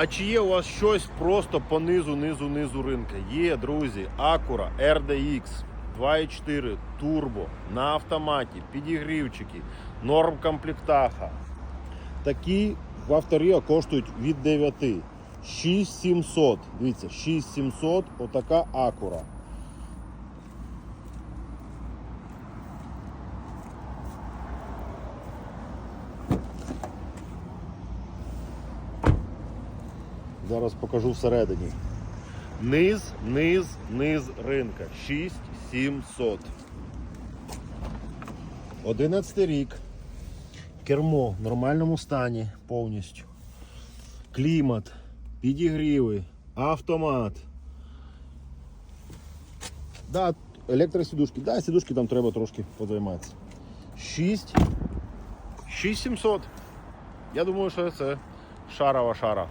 А чи є у вас щось просто по низу, низу, низу ринка? Є, друзі, Acura RDX 2.4 Turbo на автоматі, підігрівчики, норм комплектаха. Такі в авторіо коштують від 9. 6700. Дивіться, 6700, отака Acura. Зараз покажу всередині. Низ, низ, низ ринка. 6700. 11 рік. Кермо в нормальному стані повністю. Клімат, підігріви, автомат. Да, електросідушки. Да, сідушки там треба трошки позайматися. 6. 6700. Я думаю, що це шарова шара.